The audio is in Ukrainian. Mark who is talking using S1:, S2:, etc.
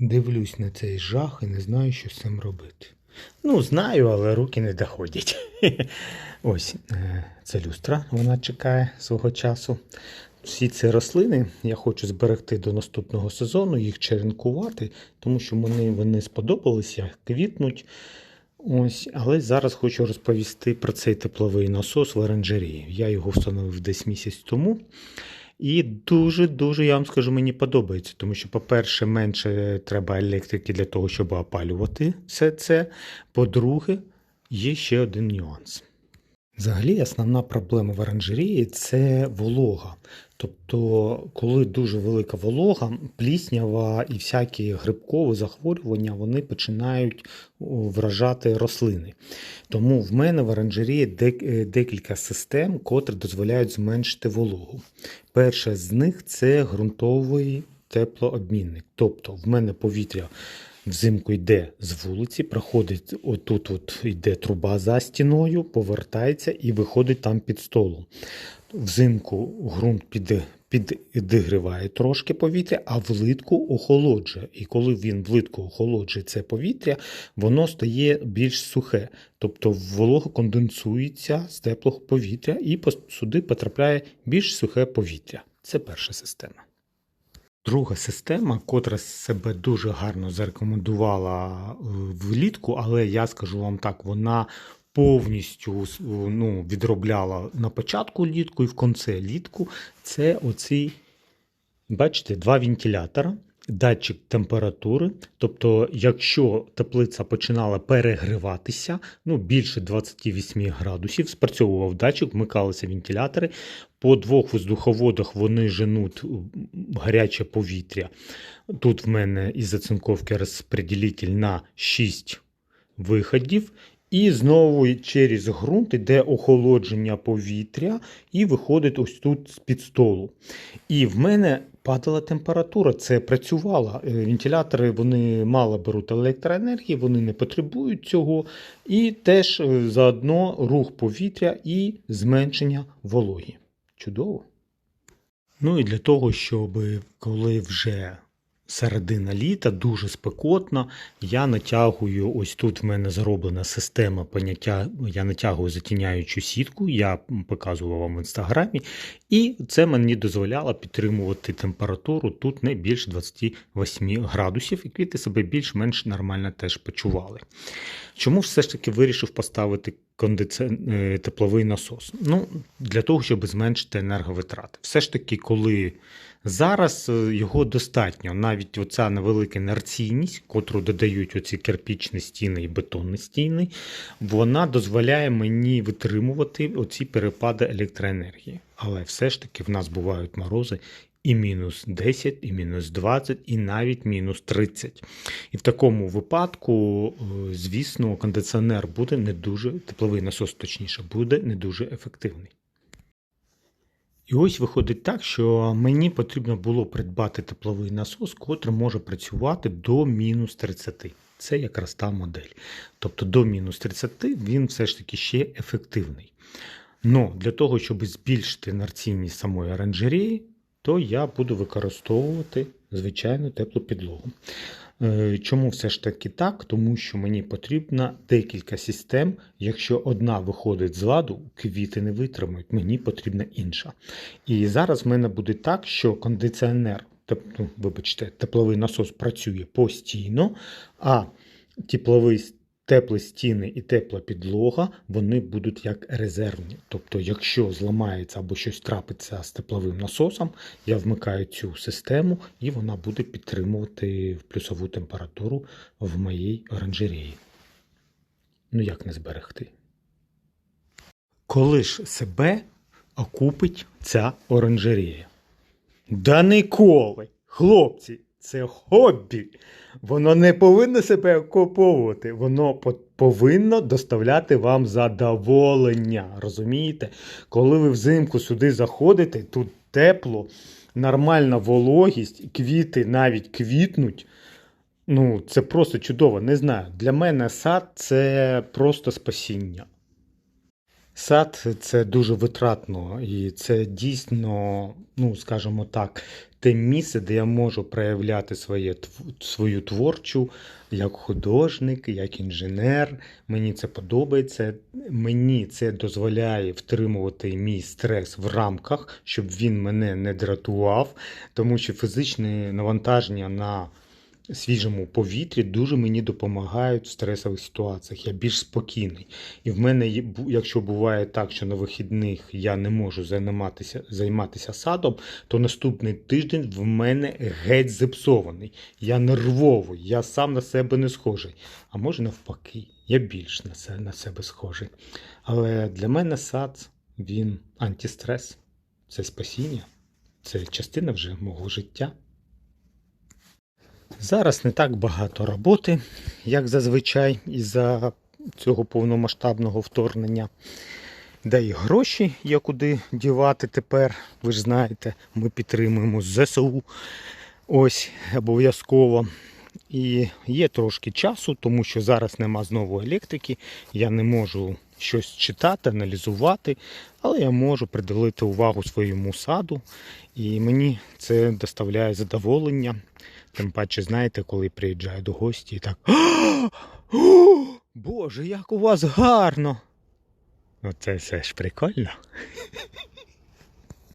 S1: Дивлюсь на цей жах і не знаю, що з цим робити. Ну, знаю, але руки не доходять. Ось е, це люстра, вона чекає свого часу. Всі ці рослини я хочу зберегти до наступного сезону, їх черенкувати, тому що вони, вони сподобалися, квітнуть. Ось, але зараз хочу розповісти про цей тепловий насос в оранжерії. Я його встановив десь місяць тому. І дуже-дуже, я вам скажу, мені подобається, тому що, по-перше, менше треба електрики для того, щоб опалювати все це. По-друге, є ще один нюанс. Взагалі, основна проблема в оранжерії це волога. Тобто, коли дуже велика волога, пліснява і всякі грибкові захворювання вони починають вражати рослини. Тому в мене в оранжерії е, декілька систем, котрі дозволяють зменшити вологу. Перша з них це ґрунтовий теплообмінник. Тобто, в мене повітря взимку йде з вулиці, проходить отут, от йде труба за стіною, повертається і виходить там під столом. Взимку ґрунт під, підігріває трошки повітря, а влитку охолоджує. І коли він влитку охолоджує це повітря, воно стає більш сухе. Тобто волога конденсується з теплого повітря і сюди потрапляє більш сухе повітря. Це перша система. Друга система, котра себе дуже гарно зарекомендувала е, влітку, але я скажу вам так, вона повністю ну, відробляла на початку літку і в кінці літку. Це оці, бачите, два вентилятора, датчик температури. Тобто, якщо теплиця починала перегріватися, ну більше 28 градусів, спрацьовував датчик, вмикалися вентилятори. По двох воздуховодах вони женуть гаряче повітря. Тут в мене із зацинковки розподілитель на 6 виходів. І знову через ґрунт йде охолодження повітря і виходить ось тут з-під столу. І в мене падала температура, це працювало. Е, Вентилятори вони мало беруть електроенергії, вони не потребують цього. І теж е, заодно рух повітря і зменшення вологі. Чудово. Ну і для того, щоб коли вже середина літа, дуже спекотно, я натягую, ось тут в мене зроблена система поняття, я натягую затіняючу сітку, я показував вам в інстаграмі, і це мені дозволяло підтримувати температуру тут не більше 28 градусів, і квіти себе більш-менш нормально теж почували. Чому все ж таки вирішив поставити кондиці... е, тепловий насос? Ну, для того, щоб зменшити енерговитрати. Все ж таки, коли зараз е, його достатньо, навіть оця невелика інерційність, котру додають оці кирпічні стіни і бетонні стіни, вона дозволяє мені витримувати оці перепади електроенергії. Але все ж таки в нас бувають морози і мінус 10, і мінус 20, і навіть мінус 30. І в такому випадку, е, звісно, кондиціонер буде не дуже, тепловий насос, точніше, буде не дуже ефективний. І ось виходить так, що мені потрібно було придбати тепловий насос, котрий може працювати до мінус 30. Це якраз та модель. Тобто до мінус 30 він все ж таки ще ефективний. Но для того, щоб збільшити інерційність самої оранжереї, то я буду використовувати звичайну теплу підлогу. Е, Чому все ж таки так? Тому що мені потрібно декілька систем. Якщо одна виходить з ладу, квіти не витримують, мені потрібна інша. І зараз в мене буде так, що кондиціонер, ну, вибачте, тепловий насос працює постійно, а тепловий теплі стіни і тепла підлога, вони будуть як резервні. Тобто, якщо зламається або щось трапиться з тепловим насосом, я вмикаю цю систему і вона буде підтримувати плюсову температуру в моїй оранжереї. Ну як не зберегти? Коли ж себе окупить ця оранжерея? Да ніколи, хлопці, це хобі. Воно не повинно себе окуповувати, воно по- повинно доставляти вам задоволення. Розумієте? Коли ви взимку сюди заходите, тут тепло, нормальна вологість, квіти навіть квітнуть. Ну, це просто чудово. Не знаю. Для мене сад це просто спасіння. Сад це дуже витратно, і це дійсно, ну скажімо так, те місце, де я можу проявляти своє, свою творчу як художник, як інженер. Мені це подобається. Мені це дозволяє втримувати мій стрес в рамках, щоб він мене не дратував, тому що фізичне навантаження на свіжому повітрі дуже мені допомагають в стресових ситуаціях. Я більш спокійний. І в мене, якщо буває так, що на вихідних я не можу займатися, займатися садом, то наступний тиждень в мене геть зіпсований. Я нервовий, я сам на себе не схожий. А може навпаки, я більш на, се- на себе схожий. Але для мене сад він антистрес, це спасіння, це частина вже мого життя. Зараз не так багато роботи, як зазвичай, із-за цього повномасштабного вторгнення. Да і гроші є куди дівати тепер. Ви ж знаєте, ми підтримуємо ЗСУ. Ось обов'язково. І є трошки часу, тому що зараз нема знову електрики. Я не можу щось читати, аналізувати, але я можу приділити увагу своєму саду. І мені це доставляє задоволення. Тим паче, знаєте, коли приїжджаю до гості і так. «О, Боже, як у вас гарно! Оце все ж прикольно.